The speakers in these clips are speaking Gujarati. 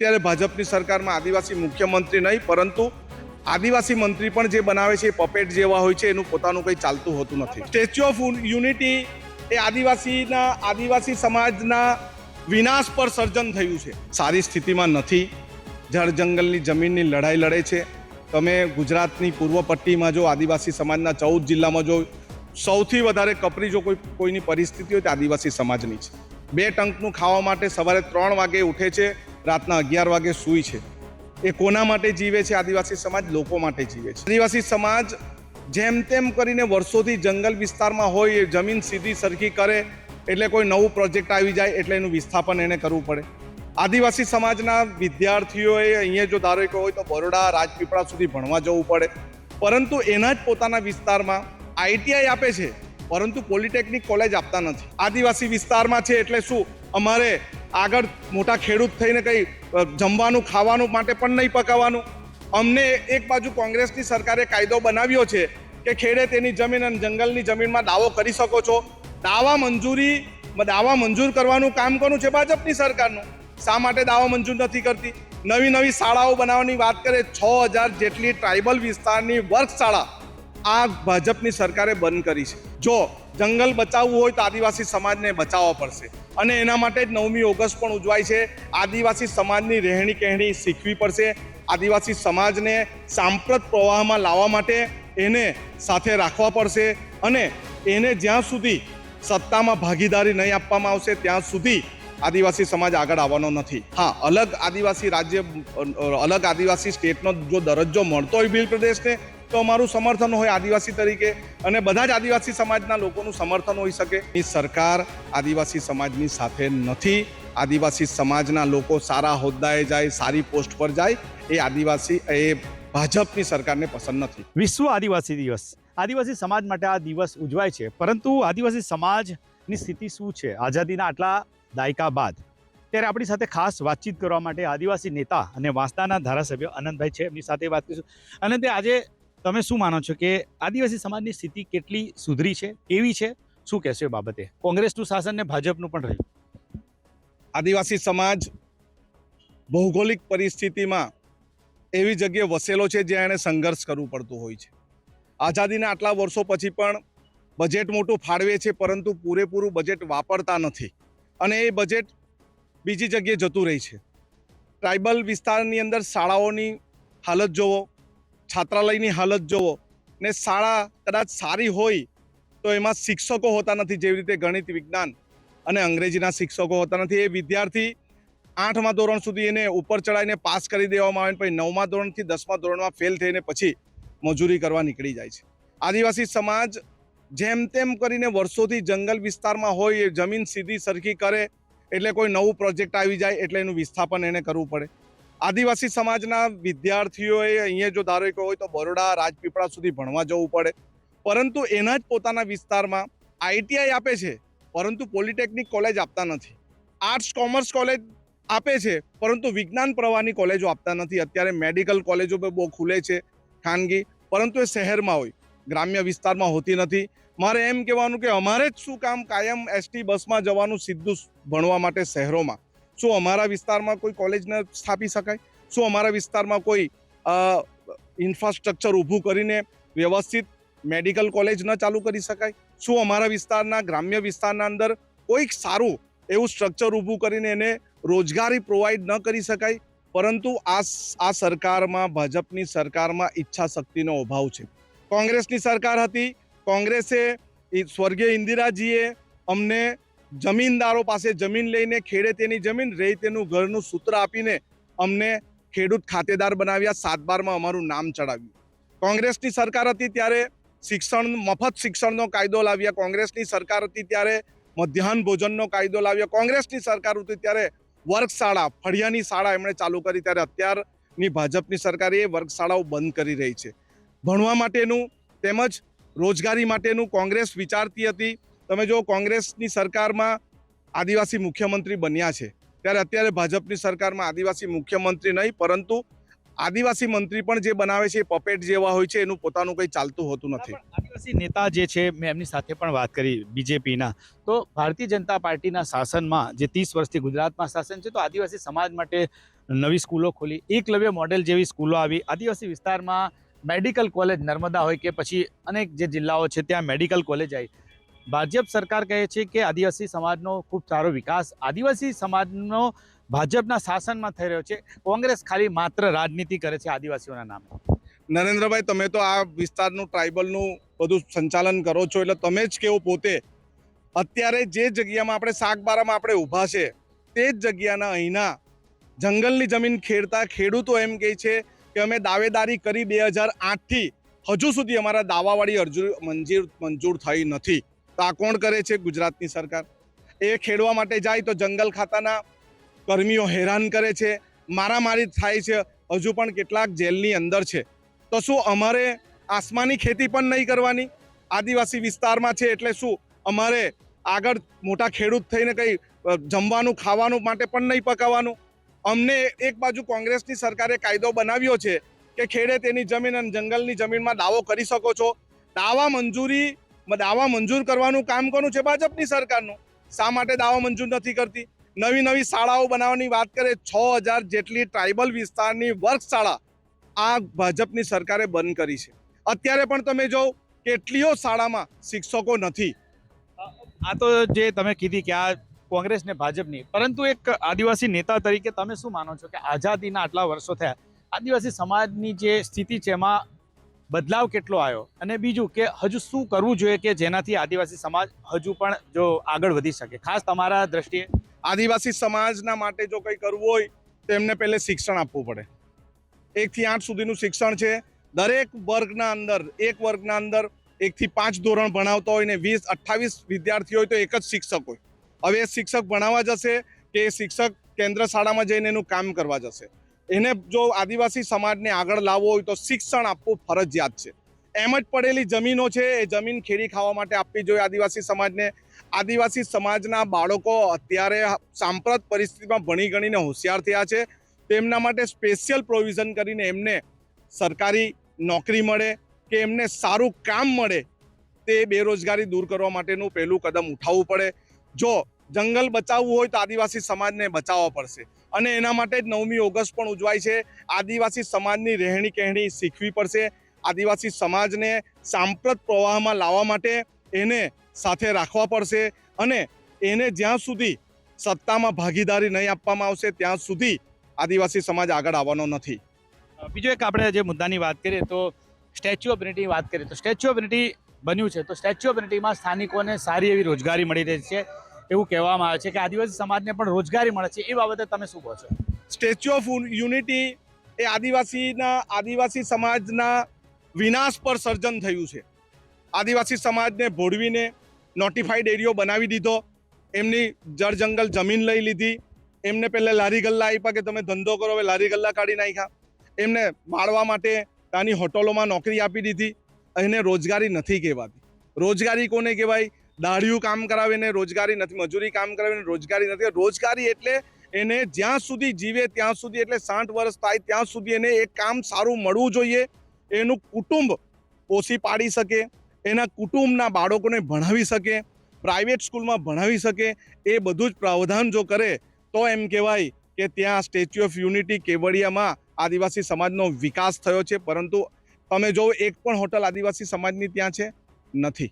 અત્યારે ભાજપની સરકારમાં આદિવાસી મુખ્યમંત્રી નહીં, પરંતુ આદિવાસી મંત્રી પણ જે બનાવે છે, એ પપેટ જેવા હોય છે, એનું પોતાનું કંઈ ચાલતું હોતું નથી. સ્ટેચ્યુ ઓફ યુનિટી એ આદિવાસીના, આદિવાસી સમાજના વિનાશ પર સર્જન થયું છે. સારી સ્થિતિમાં નથી. જળ જંગલની જમીનની લડાઈ લડે છે. તમે ગુજરાતની પૂર્વ પટ્ટીમાં જો આદિવાસી સમાજના ચૌદ જિલ્લામાં જો સૌથી વધારે કપરી જો કોઈ, કોઈની પરિસ્થિતિ હોય, તો આદિવાસી સમાજની છે. બે ટંકનું ખાવા માટે સવારે ત્રણ વાગે ઉઠે છે. રાતના અગિયાર વાગે સૂઈ છે. એ કોના માટે જીવે છે? આદિવાસી સમાજ લોકો માટે જીવે છે. આદિવાસી સમાજ જેમ તેમ કરીને વર્ષોથી જંગલ વિસ્તારમાં હોય, એ જમીન સીધી સરખી કરે, એટલે કોઈ નવું પ્રોજેક્ટ આવી જાય, એટલે એનું વિસ્થાપન એને કરવું પડે. આદિવાસી સમાજના વિદ્યાર્થીઓએ અહીંયા જો ધારો કે હોય તો બરોડા, રાજપીપળા સુધી ભણવા જવું પડે. પરંતુ એના જ પોતાના વિસ્તારમાં આઈટીઆઈ આપે છે. પરંતુ પોલિટેકનિક કોલેજ આપતા નથી. આદિવાસી વિસ્તારમાં છે એટલે શું? અમારે આગળ મોટા ખેડૂત થઈને કંઈ જમવાનું, ખાવાનું માટે પણ નહીં પકાવવાનું. અમને એક બાજુ કોંગ્રેસની સરકારે કાયદો બનાવ્યો છે કે ખેડે તેની જમીન અને જંગલની જમીનમાં દાવો કરી શકો છો. દાવા મંજૂરી દાવા મંજૂર કરવાનું કામ કોનું છે? ભાજપની સરકારનું. શા માટે દાવા મંજૂર નથી કરતી? નવી નવી શાળાઓ બનાવવાની વાત કરે, છ હજાર જેટલી ટ્રાઇબલ વિસ્તારની વર્ગ શાળા આ ભાજપની સરકારે બંધ કરી છે. જો જંગલ બચાવવું હોય તો આદિવાસી સમાજને બચાવવા પડશે. અને એના માટે જ નવમી ઓગસ્ટ પણ ઉજવાય છે. આદિવાસી સમાજની રહેણી કહેણી શીખવી પડશે. આદિવાસી સમાજને સાંપ્રત પ્રવાહમાં લાવવા માટે એને સાથે રાખવા પડશે. અને એને જ્યાં સુધી સત્તામાં ભાગીદારી નહીં આપવામાં આવશે, ત્યાં સુધી આદિવાસી સમાજ આગળ આવવાનો નથી. હા, અલગ આદિવાસી રાજ્ય અલગ આદિવાસી સ્ટેટનો જો દરજ્જો મળતો હોય બિલ પ્રદેશને તો અમારું સમર્થન હોય આદિવાસી તરીકે અને બધા જ આદિવાસી સમાજના લોકોનું સમર્થન હોઈ શકે. એ સરકાર આદિવાસી સમાજની સાથે નથી. આદિવાસી સમાજના લોકો સારા હોદ્દાએ જાય, સારી પોસ્ટ પર જાય, એ આદિવાસી, એ ભાજપની સરકારને પસંદ નથી. વિશ્વ આદિવાસી દિવસ. આદિવાસી સમાજ માટે આ દિવસ ઉજવાય છે. પરંતુ આદિવાસી સમાજની સ્થિતિ શું છે? આઝાદીના આટલા દાયકા બાદ. ત્યારે આપણી સાથે ખાસ વાતચીત કરવા માટે આદિવાસી નેતા અને વાંસદાના ધારાસભ્ય આનંદભાઈ છે. એમની સાથે વાત કરીશું. આનંદભાઈ આજે તમે શું માનો છો કે આદિવાસી સમાજની સ્થિતિ કેટલી સુધરી છે, કેવી છે? શું કહેશો એ બાબતે? કોંગ્રેસનું શાસન ને ભાજપનું પણ રહ્યું. આદિવાસી સમાજ ભૌગોલિક પરિસ્થિતિમાં એવી જગ્યાએ વસેલો છે જ્યાં એણે સંઘર્ષ કરવું પડતું હોય છે. આઝાદીના આટલા વર્ષો પછી પણ બજેટ મોટું ફાળવે છે, પરંતુ પૂરેપૂરું બજેટ વાપરતા નથી. અને એ બજેટ બીજી જગ્યાએ જતું રહે છે. ટ્રાઇબલ વિસ્તારની અંદર શાળાઓની હાલત જોવો છાત્રાલયની હાલત જોવો ને શાળા કદાચ સારી હોય તો એમાં શિક્ષકો હોતા નથી જેવી રીતે ગણિત, વિજ્ઞાન અને અંગ્રેજીના શિક્ષકો હોતા નથી. એ વિદ્યાર્થી આઠમા ધોરણ સુધી એને ઉપર ચડાવીને પાસ કરી દેવામાં આવે પછી નવમા ધોરણથી દસમા ધોરણમાં ફેલ થઈને પછી મજૂરી કરવા નીકળી જાય છે. આદિવાસી સમાજ જેમ તેમ કરીને વર્ષોથી જંગલ વિસ્તારમાં હોય, એ જમીન સીધી સરખી કરે, એટલે કોઈ નવું પ્રોજેક્ટ આવી જાય એટલે એનું વિસ્થાપન એને કરવું પડે. આદિવાસી સમાજના વિદ્યાર્થીઓએ અહીંયા જો ધારો કે હોય તો બરોડા રાજપીપળા સુધી ભણવા જવું પડે. પરંતુ એના જ પોતાના વિસ્તારમાં આઈટીઆઈ આપે છે, પરંતુ પોલિટેકનિક કોલેજ આપતા નથી. આર્ટ્સ કોમર્સ કોલેજ આપે છે, પરંતુ વિજ્ઞાન પ્રવાહની કોલેજો આપતા નથી. અત્યારે મેડિકલ કોલેજો પણ બહુ ખુલે છે, ખાનગી. પરંતુ એ શહેરમાં હોય, ગ્રામ્ય વિસ્તારમાં હોતી નથી. મારે એમ કહેવાનું કે અમારે જ શું કામ કાયમ એસટી બસમાં જવાનું સીધું ભણવા માટે શહેરોમાં. શું અમારા વિસ્તારમાં કોઈ કોલેજ ન સ્થાપી શકાય? શું અમારા વિસ્તારમાં કોઈ ઇન્ફ્રાસ્ટ્રક્ચર ઊભું કરીને વ્યવસ્થિત મેડિકલ કોલેજ ન ચાલુ કરી શકાય? શું અમારા વિસ્તારના ગ્રામ્ય વિસ્તારના અંદર કોઈક સારું એવું સ્ટ્રક્ચર ઊભું કરીને એને રોજગારી પ્રોવાઈડ ન કરી શકાય? પરંતુ આ આ સરકારમાં, ભાજપની સરકારમાં ઈચ્છા શક્તિનો અભાવ છે. કોંગ્રેસની સરકાર હતી. કોંગ્રેસે સ્વર્ગીય ઇન્દિરાજીએ અમને જમીનદારો પાસે જમીન લઈને ખેડે તેની જમીન રહી તેનું ઘરનું સૂત્ર આપીને અમને ખેડૂત ખાતેદાર બનાવ્યા, સાત બારમાં અમારું નામ ચડાવ્યું. કોંગ્રેસની સરકાર હતી ત્યારે શિક્ષણ, મફત શિક્ષણનો કાયદો લાવ્યા, કોંગ્રેસની સરકાર હતી ત્યારે મધ્યાહન ભોજનનો કાયદો લાવ્યો, કોંગ્રેસની સરકાર હતી ત્યારે વર્ગશાળા, ફળિયાની શાળા એમણે ચાલુ કરી ત્યારે અત્યારની ભાજપની સરકારે એ વર્ગશાળાઓ બંધ કરી રહી છે. ભણવા માટેનું તેમજ રોજગારી માટેનું કોંગ્રેસ વિચારતી હતી. તમે જો કોંગ્રેસની સરકારમાં આદિવાસી મુખ્યમંત્રી બન્યા છે, ત્યારે અત્યારે ભાજપની સરકારમાં આદિવાસી મુખ્યમંત્રી નહીં, પરંતુ આદિવાસી મંત્રી પણ જે બનાવે છે, એ પપેટ જેવા હોય છે, એનું પોતાનું કંઈ ચાલતું હોતું નથી. આદિવાસી નેતા જે છે, મેં એમની સાથે પણ વાત કરી બીજેપીના. તો ભારતીય જનતા પાર્ટીના શાસનમાં જે ત્રીસ વર્ષથી ગુજરાતમાં શાસન છે, તો આદિવાસી સમાજ માટે નવી સ્કૂલો ખોલી. એકલવ્ય મોડેલ જેવી સ્કૂલો આવી. આદિવાસી વિસ્તારમાં મેડિકલ કોલેજ નર્મદા હોય કે પછી અનેક જે જિલ્લાઓ છે, ત્યાં મેડિકલ કોલેજ આવી. ભાજપ સરકાર કહે છે કે આદિવાસી સમાજનો ખૂબ સારો વિકાસ, આદિવાસી સમાજનો ભાજપના શાસનમાં થઈ રહ્યો છે. કોંગ્રેસ ખાલી માત્ર રાજનીતિ કરે છે આદિવાસીઓના નામે. નરેન્દ્રભાઈ, તમે તો આ વિસ્તારનું ટ્રાઇબલનું બધું સંચાલન કરો છો, એટલે તમે જ કેવો પોતે? અત્યારે જે જગ્યામાં આપણે શાકબારામાં આપણે ઊભા છે, તે જ જગ્યાના અહીંના જંગલની જમીન ખેડતા ખેડૂતો એમ કહે છે કે અમે દાવેદારી કરી બે હજાર આઠથી હજુ સુધી અમારા દાવાવાળી અરજી મંજૂર મંજૂર થઈ નથી. તો આ કોણ કરે છે ગુજરાતની સરકાર? એ ખેડવા માટે જાય તો જંગલ ખાતાના કર્મીઓ હેરાન કરે છે. મારામારી થાય છે. હજુ પણ કેટલાક જેલની અંદર છે. તો શું અમારે આસમાની ખેતી પણ નહીં કરવાની? આદિવાસી વિસ્તારમાં છે એટલે શું અમારે આગળ મોટા ખેડૂત થઈને કંઈ જમવાનું, ખાવાનું માટે પણ નહીં પકાવવાનું? અમને એક બાજુ કોંગ્રેસની સરકારે કાયદો બનાવ્યો છે કે ખેડે તેની જમીન અને જંગલની જમીનમાં દાવો કરી શકો છો. દાવા મંજૂરી દાવા મંજૂર કરવાનું કામ કોનું છે? ભાજપની સરકારનું. શા માટે દાવા મંજૂર નથી કરતી? નવી નવી શાળાઓ બનાવવાની વાત કરે, છ હજાર જેટલી ટ્રાઇબલ વિસ્તારની વર્ગશાળા આ ભાજપની સરકારે બંધ કરી છે. અત્યારે પણ તમે જો કેટલીઓ શાળામાં શિક્ષકો નથી. આ તો જે તમે કીધી કે આ કોંગ્રેસ ને ભાજપની, પરંતુ એક આદિવાસી નેતા તરીકે તમે શું માનો છો કે આઝાદીના આટલા વર્ષો થયા? આદિવાસી સમાજની જે સ્થિતિ છે, એમાં બદલાવ કેટલો આવ્યો? અને બીજું કે હજુ શું કરવું જોઈએ કે જેનાથી આદિવાસી સમાજ હજુ પણ જો આગળ વધી શકે? ખાસ તમારા દ્રષ્ટિએ. આદિવાસી સમાજના માટે જો કંઈ કરવું હોય, તો એમને પહેલે શિક્ષણ આપવું પડે. એકથી આઠ સુધીનું શિક્ષણ છે. દરેક વર્ગના અંદર, એક વર્ગના અંદર એકથી પાંચ ધોરણ ભણાવતા હોય ને વીસ, અઠ્ઠાવીસ વિદ્યાર્થીઓ હોય તો એક જ શિક્ષક હોય. હવે એ શિક્ષક ભણાવવા જશે કે એ શિક્ષક કેન્દ્ર શાળામાં જઈને એનું કામ કરવા જશે. એને જો આદિવાસી સમાજને આગળ લાવવો હોય તો શિક્ષણ આપવું ફરજિયાત છે. એમ જ પડેલી જમીનો છે, એ જમીન ખેડી ખાવા માટે આપવી જોઈએ આદિવાસી સમાજને. આદિવાસી સમાજના બાળકો અત્યારે સાંપ્રત પરિસ્થિતિમાં ભણી ગણીને હોશિયાર થયા છે. તેમના માટે સ્પેશિયલ પ્રોવિઝન કરીને એમને સરકારી નોકરી મળે, કે એમને સારું કામ મળે, તે બેરોજગારી દૂર કરવા માટેનું પહેલું કદમ ઉઠાવવું પડે. જો જંગલ બચાવવું હોય તો આદિવાસી સમાજને બચાવવા પડશે. અને એના માટે જ નવમી ઓગસ્ટ પણ ઉજવાય છે. આદિવાસી સમાજની રહેણી કહેણી શીખવી પડશે. આદિવાસી સમાજને સાંપ્રત પ્રવાહમાં લાવવા માટે એને સાથે રાખવા પડશે અને એને જ્યાં સુધી સત્તામાં ભાગીદારી નહીં આપવામાં આવશે, ત્યાં સુધી આદિવાસી સમાજ આગળ આવવાનો નથી. બીજું એક આપણે જે મુદ્દાની વાત કરીએ તો સ્ટેચ્યુ ઓફ યુનિટી વાત કરીએ તો સ્ટેચ્યુ ઓફ યુનિટી બન્યું છે. તો સ્ટેચ્યુ ઓફ યુનિટીમાં સ્થાનિકોને સારી એવી રોજગારી મળી રહી છે. એવું કહેવામાં આવે છે કે આદિવાસી સમાજને પણ રોજગારી મળે છે, એ બાબતે તમે શું કહો છો? સ્ટેચ્યુ ઓફ યુનિટી એ આદિવાસીના, આદિવાસી સમાજના વિનાશ પર સર્જન થયું છે. આદિવાસી સમાજને ભોળવીને નોટિફાઈડ એરિયો બનાવી દીધો, એમની જળ જંગલ જમીન લઈ લીધી, એમને પહેલાં લારી ગલ્લા આપ્યા કે તમે ધંધો કરો, હવે લારી ગલ્લા કાઢી નાખ્યા. એમને માળવા માટે ત્યાંની હોટલોમાં નોકરી આપી દીધી, એને રોજગારી નથી કહેવાતી. રોજગારી કોને કહેવાય? દાઢિયું કામ કરાવીને, રોજગારી નથી, મજૂરી કામ કરાવીને, રોજગારી નથી. રોજગારી એટલે એને જ્યાં સુધી જીવે, ત્યાં સુધી એટલે સાઠ વર્ષ થાય, ત્યાં સુધી એને એક કામ સારું મળવું જોઈએ. એનું કુટુંબ પોષી પાડી શકે, એના કુટુંબના બાળકોને ભણાવી શકે, પ્રાઇવેટ સ્કૂલમાં ભણાવી શકે. એ બધું જ પ્રાવધાન જો કરે, તો એમ કહેવાય કે ત્યાં સ્ટેચ્યુ ઓફ યુનિટી કેવડિયામાં આદિવાસી સમાજનો વિકાસ થયો છે. પરંતુ તમે જો એક પણ હોટલ આદિવાસી સમાજની ત્યાં છે નથી.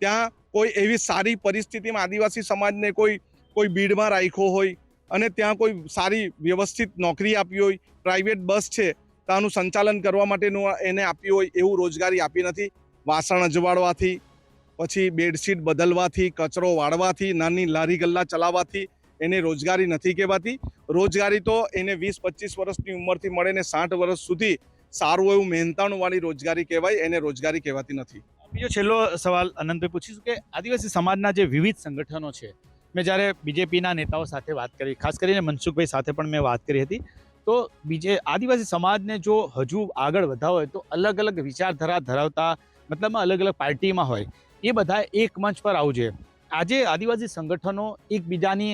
ત્યાં કોઈ એવી સારી પરિસ્થિતિમાં આદિવાસી સમાજને કોઈ કોઈ બીડમાં રાખ્યો હોય અને ત્યાં કોઈ સારી વ્યવસ્થિત નોકરી આપી હોય પ્રાઇવેટ બસ છે, ત્યાંનું સંચાલન કરવા માટેનું એને આપ્યું હોય એવું રોજગારી આપી નથી. વાસણ અજવાળવાથી, પછી બેડશીટ બદલવાથી, કચરો વાળવાથી, નાની લારી ગલ્લા ચલાવવાથી એને રોજગારી નથી કહેવાતી. રોજગારી તો એને વીસ, પચીસ વર્ષની ઉંમરથી મળે ને સાઠ વર્ષ સુધી સારું એવું મહેનતાણુંવાળી રોજગારી કહેવાય, એને રોજગારી કહેવાતી નથી. બીજો છેલ્લો સવાલ અનંતભાઈ પૂછીશું કે આદિવાસી સમાજના જે વિવિધ સંગઠનો છે, મેં જ્યારે બીજેપીના નેતાઓ સાથે વાત કરી, ખાસ કરીને મનસુખભાઈ સાથે પણ મેં વાત કરી હતી, તો બીજે આદિવાસી સમાજને જો હજુ આગળ વધાવો હોય તો અલગ અલગ વિચારધારા ધરાવતા મતલબમાં અલગ અલગ પાર્ટીમાં હોય, એ બધા એક મંચ પર આવવું જોઈએ. આજે આદિવાસી સંગઠનો એકબીજાની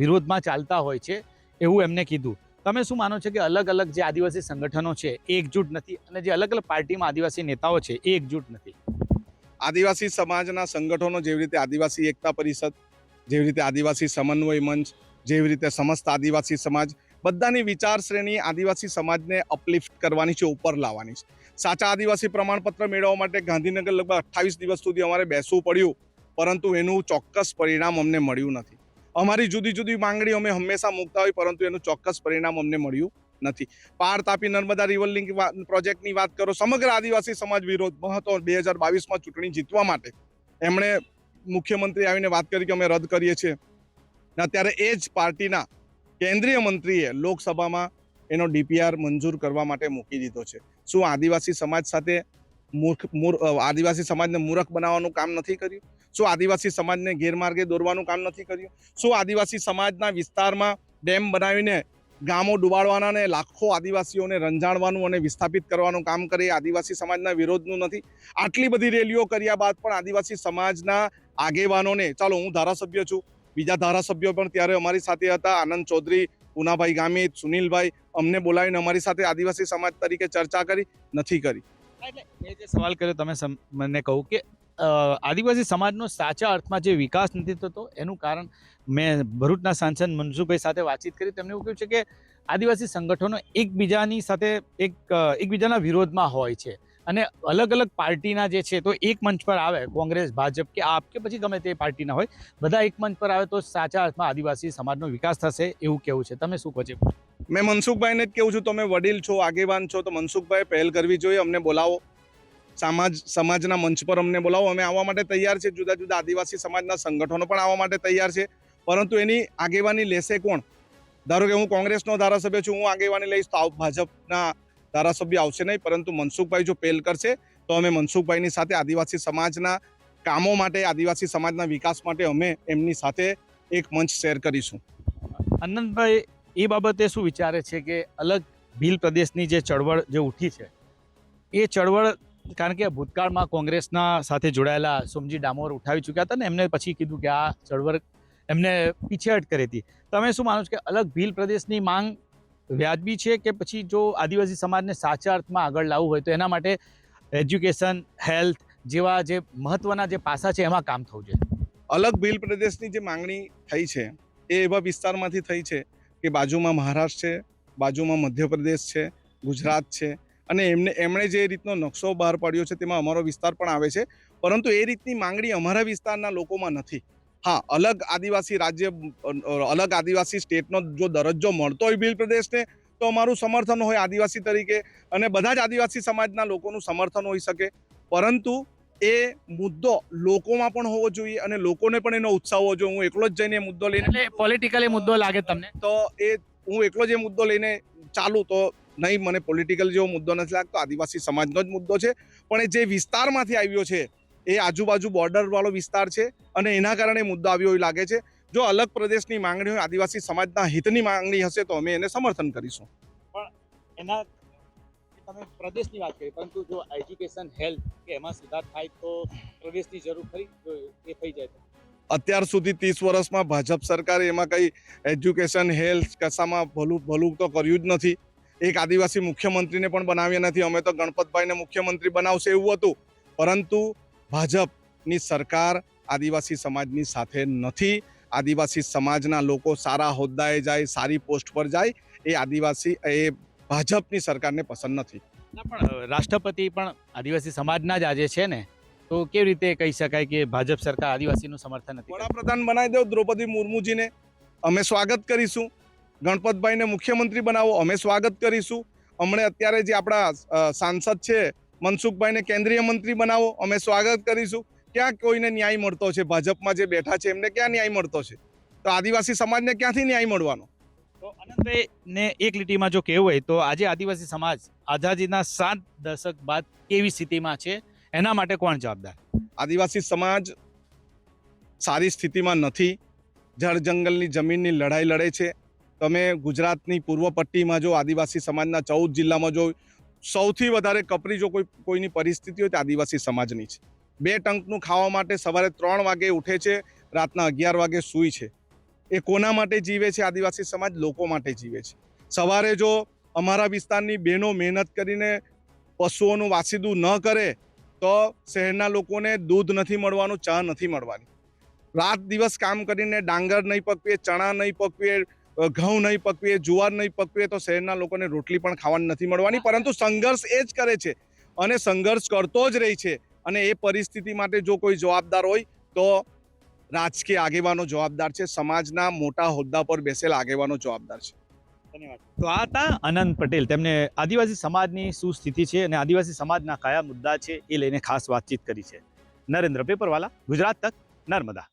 વિરોધમાં ચાલતા હોય છે એવું એમને કીધું. તમે શું માનો છો કે અલગ અલગ જે આદિવાસી સંગઠનો છે, એ એકજૂટ નથી અને જે અલગ અલગ પાર્ટીમાં આદિવાસી નેતાઓ છે, એ એકજૂટ નથી? આદિવાસી સમાજના સંગઠનો જેવી રીતે આદિવાસી એકતા પરિષદ, જેવી રીતે આદિવાસી સમન્વય મંચ, જેવી રીતે સમસ્ત આદિવાસી સમાજ, બધાની વિચાર શ્રેણી આદિવાસી સમાજને અપલિફ્ટ કરવાની છે, ઉપર લાવવાની છે. સાચા આદિવાસી પ્રમાણપત્ર મેળવવા માટે ગાંધીનગર લગભગ અઠ્ઠાવીસ દિવસ સુધી અમારે બેસવું પડ્યું, પરંતુ એનું ચોક્કસ પરિણામ અમને મળ્યું નથી. અમારી જુદી જુદી માંગણી અમે હંમેશા મૂકતા હોય પરંતુ એનું ચોક્કસ પરિણામ અમને મળ્યું નથી. પાર તાપી નર્મદા રિવર લિંક પ્રોજેક્ટની વાત કરો, સમગ્ર આદિવાસી સમાજ વિરોધ, મહત્વ બે હજાર બાવીસમાં ચૂંટણી જીતવા માટે. એમણે મુખ્યમંત્રી આવીને વાત કરી કે અમે રદ કરીએ છીએ. ને અત્યારે એ જ પાર્ટીના કેન્દ્રીય મંત્રીએ લોકસભામાં એનો ડીપીઆર મંજૂર કરવા માટે મૂકી દીધો છે. શું આદિવાસી સમાજ સાથે મૂર્ખ, મૂર- આદિવાસી સમાજને મૂર્ખ બનાવવાનું કામ નથી કર્યું? શું આદિવાસી સમાજને ગેરમાર્ગે દોરવાનું કામ નથી કર્યું? શું આદિવાસી સમાજના વિસ્તારમાં ડેમ બનાવીને ગામો ડુબાડવાના અને લાખો આદિવાસીઓને રંજાડવાનું અને વિસ્થાપિત કરવાનું કામ કરે એ આદિવાસી સમાજના વિરોધનું નથી. આટલી બધી રેલીઓ કર્યા બાદ પણ આદિવાસી સમાજના આગેવાનોને, ચાલો હું ધારાસભ્ય છું, બીજા ધારાસભ્યો પણ ત્યારે અમારી સાથે હતા, આનંદ ચૌધરી, પુનાભાઈ ગામિત, સુનિલભાઈ, અમને બોલાવીને અમારી સાથે આદિવાસી સમાજ તરીકે ચર્ચા કરી, નથી કરી. એટલે મેં જે સવાલ કર્યો તમે મને કહું કે આદિવાસી સમાજનો સાચા અર્થમાં જે વિકાસ નથી થતો, એનું કારણ મેં ભરૂચના સાંસદ મનસુખભાઈ સાથે વાતચીત કરી, તેમણે એવું કહ્યું છે કે આદિવાસી સંગઠનો એકબીજાની સાથે એક એકબીજાના વિરોધમાં હોય છે. અને અલગ અલગ પાર્ટીના જે છે તો એક મંચ પર આવે, કોંગ્રેસ, ભાજપ કે આપ કે પછી ગમે તે પાર્ટીના હોય, બધા એક મંચ પર આવે તો સાચા અર્થમાં આદિવાસી સમાજનો વિકાસ થશે એવું કેવું છે. તમે શું કહો છો? મેં મનસુખભાઈને જ કહું છું, તમે વડીલ છો, આગેવાન છો, તો મનસુખભાઈ પહેલ કરવી જોઈએ, અમને બોલાવો. સમાજ, સમાજના મંચ પર અમને બોલાવો. અમે આવવા માટે તૈયાર છે. જુદા જુદા આદિવાસી સમાજના સંગઠનો પણ આવવા માટે તૈયાર છે. પરંતુ એની આગેવાની લેશે કોણ? ધારો કે હું કોંગ્રેસનો ધારાસભ્ય છું, હું આગેવાની લઈશ, તો ભાજપના ધારાસભ્ય આવશે નહીં. પરંતુ મનસુખભાઈ જો પહેલ કરશે, તો અમે મનસુખભાઈની સાથે આદિવાસી સમાજના કામો માટે, આદિવાસી સમાજના વિકાસ માટે અમે એમની સાથે એક મંચ શેર કરીશું. આનંદભાઈ એ બાબતે શું વિચારે છે કે અલગ ભીલ પ્રદેશની જે ચળવળ જે ઉઠી છે, એ ચળવળ કારણ કે ભૂતકાળમાં કોંગ્રેસના સાથે જોડાયેલા સોમજી ડામોર ઉઠાવી ચૂક્યા હતા ને એમને પછી કીધું કે આ ચળવળ એમને પીછેહટ કરી હતી. તમે શું માનો છો કે અલગ ભીલ પ્રદેશની માંગ વ્યાજબી છે કે પછી જો આદિવાસી સમાજને સાચા અર્થમાં આગળ લાવવું હોય તો એના માટે એજ્યુકેશન, હેલ્થ જેવા જે મહત્વના જે પાસા છે એમાં કામ થવું જોઈએ? અલગ ભીલ પ્રદેશની જે માંગણી થઈ છે એ એવા વિસ્તારમાંથી થઈ છે કે બાજુમાં મહારાષ્ટ્ર છે, બાજુમાં મધ્યપ્રદેશ છે, ગુજરાત છે અને એમને એમણે જે રીતનો નકશો બહાર પાડ્યો છે તેમાં અમારો વિસ્તાર પણ આવે છે. પરંતુ એ રીતની માંગણી અમારા વિસ્તારના લોકોમાં નથી. હા અલગ આદિવાસી રાજ્ય અલગ આદિવાસી સ્ટેટનો જો દરજ્જો મળતો હોય ભીલ પ્રદેશને તો અમારું સમર્થન હોય આદિવાસી તરીકે અને બધા જ આદિવાસી સમાજના લોકોનું સમર્થન હોઈ શકે. પરંતુ એ મુદ્દો લોકોમાં પણ હોવો જોઈએ અને લોકોને પણ એનો ઉત્સાહ હોવો જોઈએ. હું એકલો જ જઈને એ મુદ્દો લઈને પોલિટિકલી મુદ્દો લાગે તમને? તો એ હું એકલો જ એ મુદ્દો લઈને ચાલું તો નહીં મને પોલિટિકલ જેવો મુદ્દો નથી લાગતો આદિવાસી સમાજનો જ મુદ્દો છે. પણ એ જે વિસ્તારમાંથી આવ્યો છે એ આજુબાજુ બોર્ડરવાળો વિસ્તાર છે અને એના કારણે મુદ્દો આવ્યો એવું લાગે છે. જો અલગ પ્રદેશની માંગણી હોય આદિવાસી સમાજના હિતની માંગણી હશે તો અમે એને સમર્થન કરીશું. પણ એના તમે પ્રદેશની વાત કરી પરંતુ જો એજ્યુકેશન હેલ્થ કે એમાં સુધાર થાય તો પ્રદેશની જરૂર ખરી? એ થઈ જાય તો? અત્યાર સુધી ત્રીસ વર્ષમાં ભાજપ સરકારે એમાં કંઈ એજ્યુકેશન હેલ્થ કશામાં ભલું ભલું તો કર્યું જ નથી. એક આદિવાસી મુખ્યમંત્રીને પણ બનાવ્યા નથી. અમે તો ગણપતભાઈને મુખ્યમંત્રી બનાવશે એવું હતું. પરંતુ ભાજપની સરકાર આદિવાસી સમાજની સાથે નથી. આદિવાસી સમાજના લોકો સારા હોદ્દાએ જાય સારી પોસ્ટ પર જાય એ આદિવાસી એ ભાજપની સરકારને પસંદ નથી. પણ રાષ્ટ્રપતિ પણ આદિવાસી સમાજના જ આજે છે ને તો કેવી રીતે કહી શકાય કે ભાજપ સરકાર આદિવાસીનું સમર્થન નથી વડાપ્રધાન બનાવી દો દ્રૌપદી મુર્મુજીને. અમે સ્વાગત કરીશું. ગણપતભાઈને મુખ્યમંત્રી બનાવો અમે સ્વાગત કરીશું. હમણે અત્યારે જે આપણા સાંસદ છે મનસુખભાઈને કેન્દ્રીય મંત્રી બનાવો અમે સ્વાગત કરીશું. ક્યાં કોઈને ન્યાય મળતો છે? ભાજપમાં જે બેઠા છે એમને ક્યાં ન્યાય મળતો છે? તો આદિવાસી સમાજને ક્યાંથી ન્યાય મળવાનો? તો અનંતભાઈ ને એક લીટીમાં જો કહેવું હોય તો આજે આદિવાસી સમાજ આઝાદીના સાત દશક બાદ કેવી સ્થિતિમાં છે? એના માટે કોણ જવાબદાર? આદિવાસી સમાજ સારી સ્થિતિમાં નથી. જળ જંગલની જમીનની લડાઈ લડે છે. તમે ગુજરાતની પૂર્વ પટ્ટીમાં જો આદિવાસી સમાજના ચૌદ જિલ્લામાં જો સૌથી વધારે કપરી જો કોઈ કોઈની પરિસ્થિતિ હોય તો આદિવાસી સમાજની છે. બે ટંકનું ખાવા માટે સવારે ત્રણ વાગે ઉઠે છે, રાતના અગિયાર વાગે સૂઈ છે. એ કોના માટે જીવે છે? આદિવાસી સમાજ લોકો માટે જીવે છે. સવારે જો અમારા વિસ્તારની બહેનો મહેનત કરીને પશુઓનું વાસીદું ન કરે, તો શહેરના લોકોને દૂધ નથી મળવાનું, ચા નથી મળવાની. રાત દિવસ કામ કરીને ડાંગર નહીં પકવીએ, ચણા નહીં પકવીએ ઘઉં નહીં પકવીએ જુવાર નહીં પકવીએ તો શહેરના લોકોને રોટલી પણ ખાવાની નથી મળવાની પરંતુ સંઘર્ષ એ જ કરે છે અને સંઘર્ષ કરતો જ રહી છે. અને એ પરિસ્થિતિ માટે જો કોઈ જવાબદાર હોય તો રાજકીય આગેવાનો જવાબદાર છે સમાજના મોટા હોદ્દા પર બેસેલા આગેવાનો જવાબદાર છે. તો આ હતા અનંત પટેલ. તેમને આદિવાસી સમાજની શું સ્થિતિ છે અને આદિવાસી સમાજના કયા મુદ્દા છે એ લઈને ખાસ વાતચીત કરી છે. નરેન્દ્ર પેપરવાલા ગુજરાત તક નર્મદા.